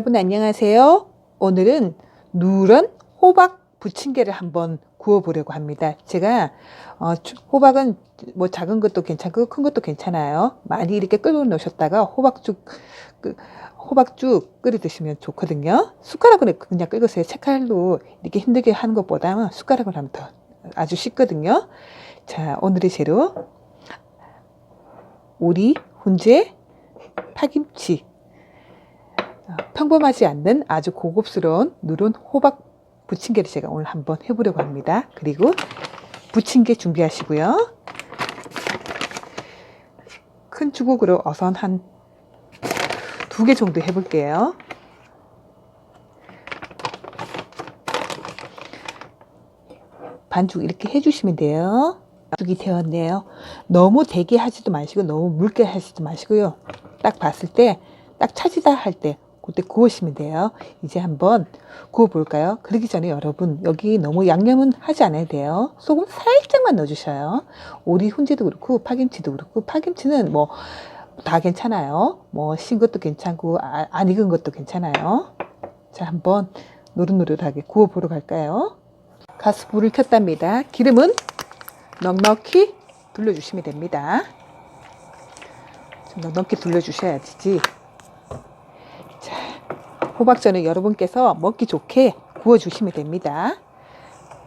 여러분 안녕하세요. 오늘은 누런 호박 부침개를 한번 구워 보려고 합니다. 제가 어, 주- 호박은 뭐 작은 것도 괜찮고 큰 것도 괜찮아요. 많이 이렇게 끓여 놓으셨다가 호박죽 그, 호박죽 끓여 드시면 좋거든요. 숟가락으로 그냥 끓으세요. 채칼로 이렇게 힘들게 하는 것보다는 숟가락으로 하면 더 아주 쉽거든요. 자, 오늘의 재료 오리, 훈제, 파김치, 어, 평범하지 않는 아주 고급스러운 누른 호박 부침개를 제가 오늘 한번 해보려고 합니다. 그리고 부침개 준비하시고요. 큰 주걱으로 어선 한 두 개 정도 해볼게요. 반죽 이렇게 해주시면 돼요. 반죽이 되었네요. 너무 되게 하지도 마시고 너무 묽게 하지도 마시고요. 딱 봤을 때 딱 차지다 할 때 그때 구우시면 돼요. 이제 한번 구워 볼까요? 그러기 전에 여러분 여기 너무 양념은 하지 않아야 돼요. 소금 살짝만 넣어주셔요. 오리 훈제도 그렇고 파김치도 그렇고 파김치는 뭐 다 괜찮아요. 뭐 신 것도 괜찮고 아, 안 익은 것도 괜찮아요. 자 한번 노릇노릇하게 구워 보러 갈까요? 가스 불을 켰답니다. 기름은 넉넉히 둘러주시면 됩니다. 좀 넉넉히 둘러주셔야지. 자, 호박전은 여러분께서 먹기 좋게 구워 주시면 됩니다.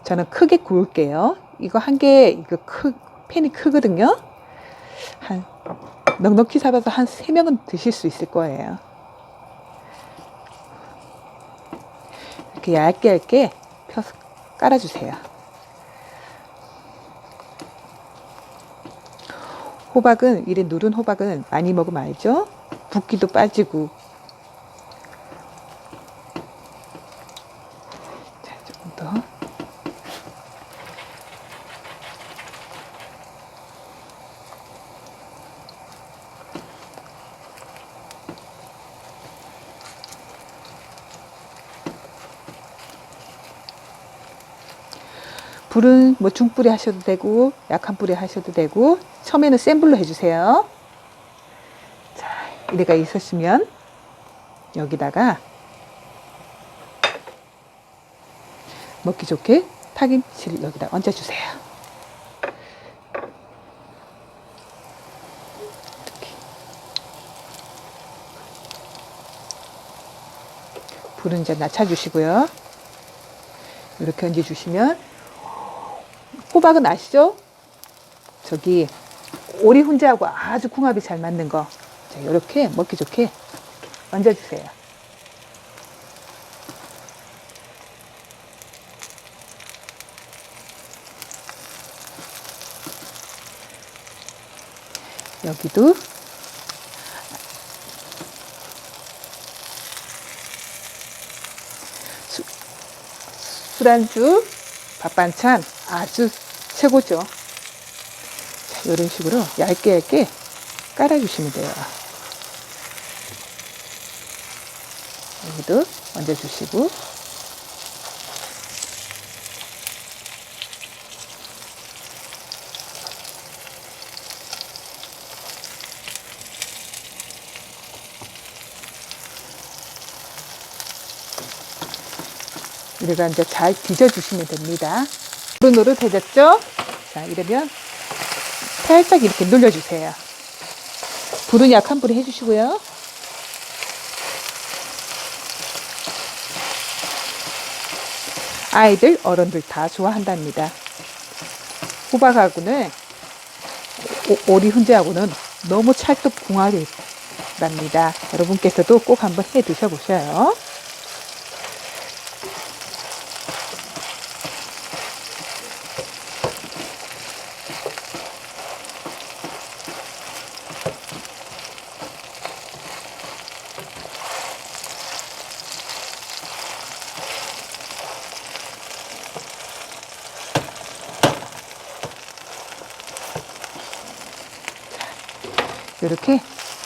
저는 크게 구울게요. 이거 한 개, 이거 크, 팬이 크거든요. 한, 넉넉히 잡아서 한 세명은 드실 수 있을 거예요. 이렇게 얇게 얇게 펴서 깔아주세요. 호박은 이래 누른 호박은 많이 먹으면 알죠? 붓기도 빠지고. 자, 조금 더. 불은 뭐 중불에 하셔도 되고 약한 불에 하셔도 되고 처음에는 센 불로 해주세요. 자, 이래가 있었으면 여기다가 먹기 좋게 파김치를 여기다 얹어주세요. 불은 이제 낮춰주시고요. 이렇게 얹어주시면 호박은 아시죠? 저기 오리 훈제하고 아주 궁합이 잘 맞는 거. 자, 이렇게 먹기 좋게 얹어주세요. 여기도 수- 술안주, 밥 반찬 아주 최고죠. 자, 이런 식으로 얇게 얇게 깔아주시면 돼요. 여기도 얹어주시고 이래가 이제 잘 뒤져주시면 됩니다. 노릇노릇해졌죠? 자, 이러면 살짝 이렇게 눌러주세요. 불은 약한 불에 해주시고요. 아이들, 어른들 다 좋아한답니다. 호박하고는 오- 오리 훈제하고는 너무 찰떡 궁합이 납니다. 여러분께서도 꼭 한번 해 드셔보셔요. 이렇게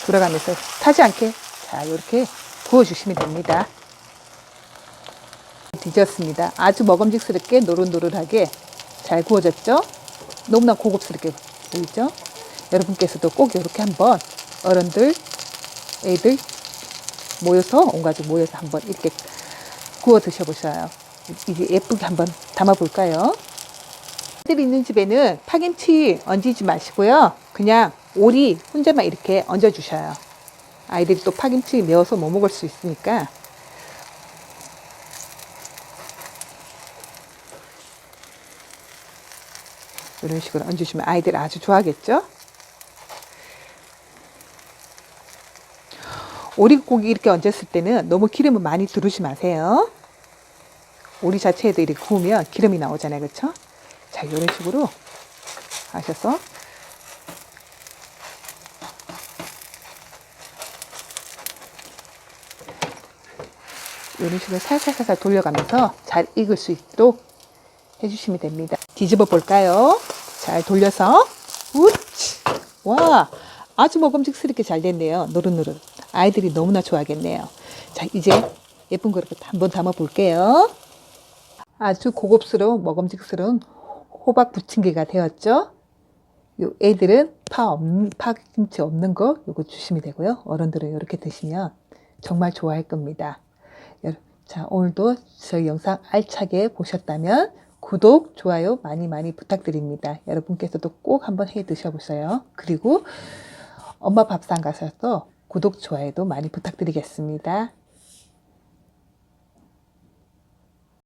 돌아가면서 타지 않게 자 이렇게 구워주시면 됩니다. 뒤졌습니다. 아주 먹음직스럽게 노릇노릇하게 잘 구워졌죠? 너무나 고급스럽게 보이죠? 여러분께서도 꼭 이렇게 한번 어른들, 애들 모여서 온 가족 모여서 한번 이렇게 구워 드셔보셔요. 이게 예쁘게 한번 담아볼까요? 애들 있는 집에는 파김치 얹지 마시고요. 그냥 오리 혼자만 이렇게 얹어주셔요. 아이들이 또 파김치 매워서 못 먹을 수 있으니까 이런 식으로 얹으시면 아이들 아주 좋아하겠죠? 오리고기 이렇게 얹었을 때는 너무 기름을 많이 두르지 마세요. 오리 자체에도 이렇게 구우면 기름이 나오잖아요. 그렇죠? 자, 이런 식으로 하셔서 이런 식으로 살살살살 돌려가면서 잘 익을 수 있도록 해주시면 됩니다. 뒤집어 볼까요? 잘 돌려서 우치 와 아주 먹음직스럽게 잘 됐네요. 노릇노릇 아이들이 너무나 좋아하겠네요. 자 이제 예쁜 그릇 한번 담아 볼게요. 아주 고급스러운 먹음직스러운 호박 부침개가 되었죠. 요 애들은 파 없는 파김치 없는 거 요거 주시면 되고요. 어른들은 이렇게 드시면 정말 좋아할 겁니다. 자 오늘도 저희 영상 알차게 보셨다면 구독, 좋아요 많이 많이 부탁드립니다. 여러분께서도 꼭 한번 해 드셔보세요. 그리고 엄마 밥상 가셔서 구독, 좋아요도 많이 부탁드리겠습니다.